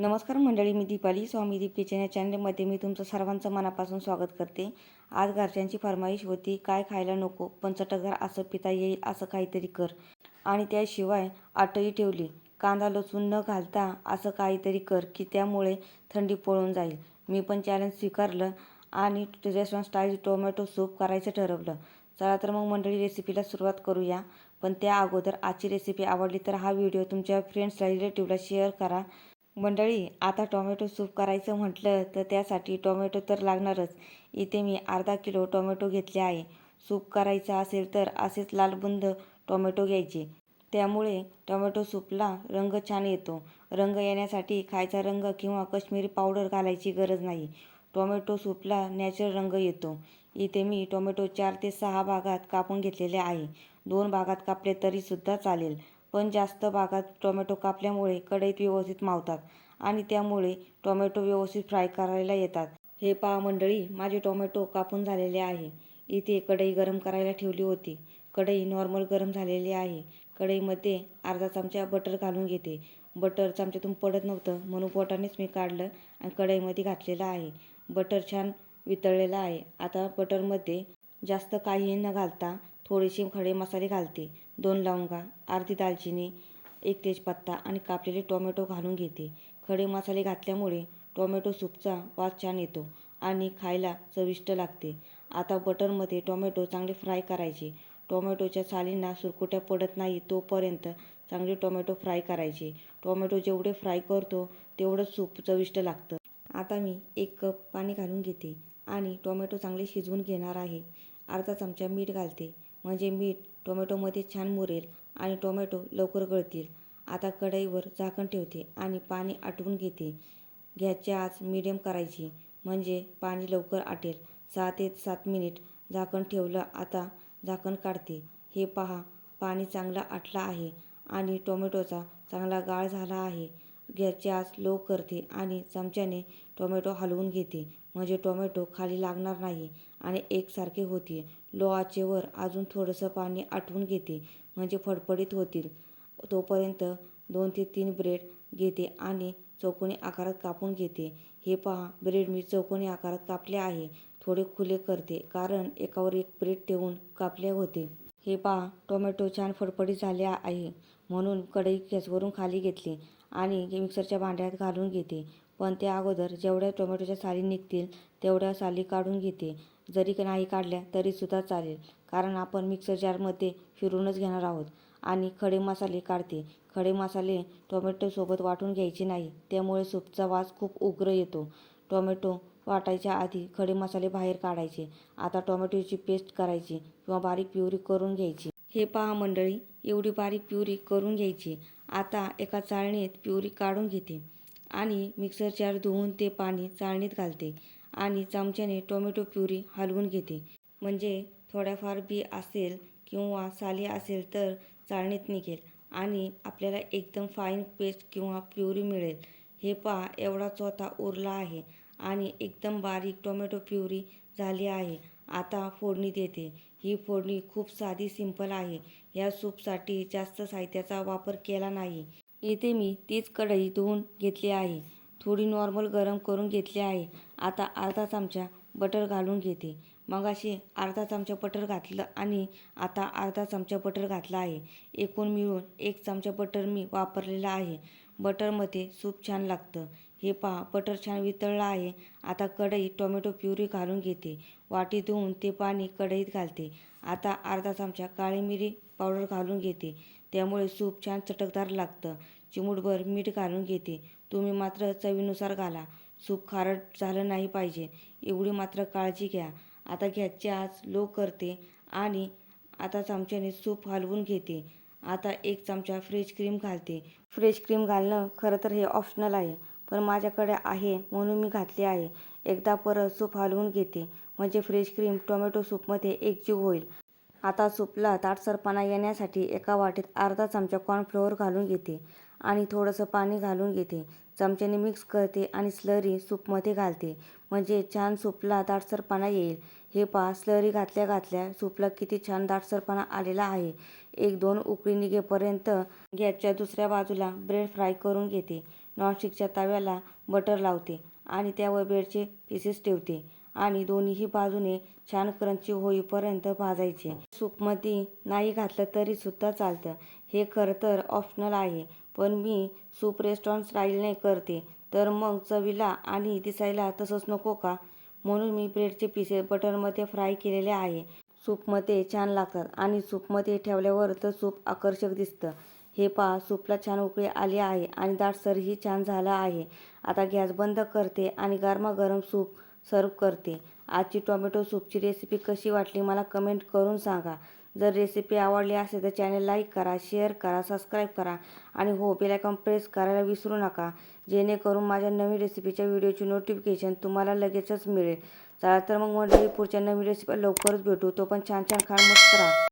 नमस्कार मंडळी मी दीपाली. स्वामी दीप किचन या चॅनलमध्ये मी तुमचं सर्वांचं मनापासून स्वागत करते. आज घरच्यांची फरमाईश होती काय खायला नको? पण चटकदार असं पिता येईल असं काहीतरी कर. आणि त्याशिवाय आटही ठेवली. कांदा लसूण न घालता असं काहीतरी कर की त्यामुळे थंडी पळून जाईल. मी पण चॅलेंज स्वीकारलं आणि रेस्टॉरंट स्टाईल टोमॅटो सूप करायचं ठरवलं. चला तर मग मंडळी रेसिपीला सुरुवात करूया. पण त्या अगोदर आजची रेसिपी आवडली तर हा व्हिडिओ तुमच्या फ्रेंड्सला रिलेटिव्हला शेअर करा. मंडळी आता टोमॅटो सूप करायचं म्हटलं तर त्यासाठी टोमॅटो तर लागणारच. इथे मी अर्धा किलो टोमॅटो घेतले आहे. सूप करायचं असेल तर असेच लालबुंद टोमॅटो घ्यायचे. त्यामुळे टोमॅटो सूपला रंग छान येतो. रंग येण्यासाठी खायचा रंग किंवा कश्मीरी पावडर घालायची गरज नाही. टोमॅटो सूपला नॅचरल रंग येतो. इथे मी टोमॅटो चार ते सहा भागात कापून घेतलेले आहे. दोन भागात कापले तरीसुद्धा चालेल. पण जास्त भागात टोमॅटो कापल्यामुळे कढईत व्यवस्थित मावतात आणि त्यामुळे टोमॅटो व्यवस्थित फ्राय करायला येतात. हे पहा मंडळी माझे टोमॅटो कापून झालेले आहे. इथे कढई गरम करायला ठेवली होती. कढई नॉर्मल गरम झालेली आहे. कढईमध्ये अर्धा चमचा बटर घालून घेते. बटर चमच्यातून पडत नव्हतं म्हणून पोटानेच मी काढलं आणि कढईमध्ये घातलेलं आहे. बटर छान वितळलेलं आहे. आता बटरमध्ये जास्त काही न घालता थोडेसे खडे मसाले घालते. दोन लवंगा अर्धी दालचिनी एक तेजपत्ता आणि कापलेले टोमॅटो घालून घेते. खडे मसाले घातल्यामुळे टोमॅटो सूपचा वास छान येतो आणि खायला चविष्ट लागते. आता बटरमध्ये टोमॅटो चांगले फ्राय करायचे. टोमॅटोच्या सालींना सुरकुट्या पडत नाही तोपर्यंत चांगले टोमॅटो फ्राय करायचे. टोमॅटो जेवढे फ्राय करतो तेवढं सूप चविष्ट लागतं. आता मी एक कप पाणी घालून घेते आणि टोमॅटो चांगले शिजवून घेणार आहे. अर्धा चमचा मीठ घालते. म्हणजे मीठ टोमॅटोमध्ये छान मुरेल आणि टोमॅटो लवकर गळतील. आता कढईवर झाकण ठेवते आणि पाणी आटवून घेते. गॅसची आज मिडियम करायची म्हणजे पाणी लवकर आटेल. सहा ते सात मिनिट झाकण ठेवलं आता झाकण काढते. हे पहा पाणी चांगलं आटलं आहे आणि टोमॅटोचा चांगला गाळ झाला आहे. गॅसची आच लो करते आणि चमच्याने टोमॅटो हलवून घेते. म्हणजे टोमॅटो खाली लागणार नाही आणि एकसारखे होतील. लो आचेवर अजून थोडंसं पाणी आटवून घेते. म्हणजे फडफडीत होतील. तोपर्यंत दोन ते तीन ब्रेड घेते आणि चौकोनी आकारात कापून घेते. हे पहा ब्रेड मी चौकोनी आकारात कापले आहे. थोडे खुले करते कारण एकावर एक ब्रेड ठेवून कापले होते. हे पहा टोमॅटो छान फडफडीत झाले आहे. म्हणून कढई गॅसवरून खाली घेतली. आणि मिक्सरच्या भांड्यात घालून घेते. पण त्या अगोदर जेवढ्या टोमॅटोच्या साली निघतील तेवढ्या साली काढून घेते. जरी नाही काढल्या तरीसुद्धा चालेल. कारण आपण मिक्सर जारमध्ये फिरूनच घेणार आहोत. आणि खडे मसाले काढते. खडे मसाले टोमॅटोसोबत वाटून घ्यायचे नाही. त्यामुळे सूपचा वास खूप उग्र येतो. टोमॅटो वाटायच्या आधी खडे मसाले बाहेर काढायचे. आता टोमॅटोची पेस्ट करायची किंवा बारीक प्युरी करून घ्यायची. हे पहा मंडळी एवढी बारीक प्युरी करून घ्यायची. आता एका चाळणीत प्युरी काढून घेते आणि मिक्सर जार धुवून ते पाणी चाळणीत घालते आणि चमच्याने टोमॅटो प्युरी हलवून घेते. म्हणजे थोड्याफार बी असेल किंवा साली असेल तर चाळणीत निघेल आणि आपल्याला एकदम फाईन पेस्ट किंवा प्युरी मिळेल. हे पहा एवढा चोथा उरला आहे आणि एकदम बारीक टोमॅटो प्युरी झाली आहे. आता फोडणी देते. ही फोडणी खूप साधी सिंपल आहे. या सूपसाठी जास्त साहित्याचा वापर केला नाही. इथे मी तीच कढई धुवून घेतली आहे. थोडी नॉर्मल गरम करून घेतली आहे. आता अर्धा चमचा बटर घालून घेते. मगाशी अर्धा चमचा बटर घातलं आणि आता अर्धा चमचा बटर घातला आहे. एकूण मिळून एक चमचा बटर मी वापरलेला आहे. बटरमध्ये सूप छान लागतं. हे पहा बटर छान वितळलं आहे. आता कढईत टोमॅटो प्युरी घालून घेते. वाटी धुवून ते पाणी कढईत घालते. आता अर्धा चमचा काळी मिरी पावडर घालून घेते. त्यामुळे सूप छान चटकदार लागतं. चिमूटभर मीठ घालून घेते. तुम्ही मात्र चवीनुसार घाला. सूप खारट झालं नाही पाहिजे. एवढी मात्र काळजी घ्या. आता गॅसची आज लो करते आणि आता चमच्याने सूप हलवून घेते. आता एक चमचा फ्रेश क्रीम घालते. फ्रेश क्रीम घालणं खरं तर हे ऑप्शनल आहे. पण माझ्याकडे आहे म्हणून मी घातले आहे. एकदा परत सूप हलवून घेते. म्हणजे फ्रेश क्रीम टोमॅटो सूपमध्ये एकजीव होईल. आता सूपला दाटसरपणा येण्यासाठी एका वाटीत अर्धा चमचा कॉर्नफ्लोअर घालून घेते आणि थोडंसं पाणी घालून घेते. चमच्याने मिक्स करते आणि स्लरी सूपमध्ये घालते. म्हणजे छान सूपला दाटसरपणा येईल. हे पहा स्लरी घातल्या घातल्या सूपला किती छान दाटसरपणा आलेला आहे. एक दोन उकळी निघेपर्यंत गॅसच्या दुसऱ्या बाजूला ब्रेड फ्राय करून घेते. नॉनस्टिकच्या तव्याला बटर लावते आणि त्यावर ब्रेडचे पीसेस ठेवते. आणि दोन्हीही बाजूने छान क्रंची होईपर्यंत भाजायचे. सूपमध्ये नाही घातलं तरी सुद्धा चालतं. हे खरं तर ऑप्शनल आहे. पण मी सूप रेस्टॉरंट स्टाईलने करते. तर मग चवीला आणि दिसायला तसंच नको का? म्हणून मी ब्रेडचे पिसे बटरमध्ये फ्राय केलेले आहे. सूपमध्ये छान लागतात आणि सूपमध्ये ठेवल्यावर तर सूप आकर्षक दिसतं. हे पहा सूपला छान उकळी आली आहे आणि दाटसरही छान झालं आहे. आता गॅस बंद करते आणि गरमागरम सूप सर्व करते. आजची टोमॅटो सूपची रेसिपी कशी वाटली मला कमेंट करून सांगा. जर रेसिपी आवडली असेल तर चॅनल लाईक करा शेअर करा सबस्क्राईब करा आणि हो बेलायकॉन प्रेस करायला विसरू नका. जेणेकरून माझ्या नवीन रेसिपीच्या व्हिडिओची नोटिफिकेशन तुम्हाला लगेचच मिळेल. चला तर मग मंडळी पुढच्या नवीन रेसिपी लवकरच भेटू. तो पण छान छान खा मस्त राहा.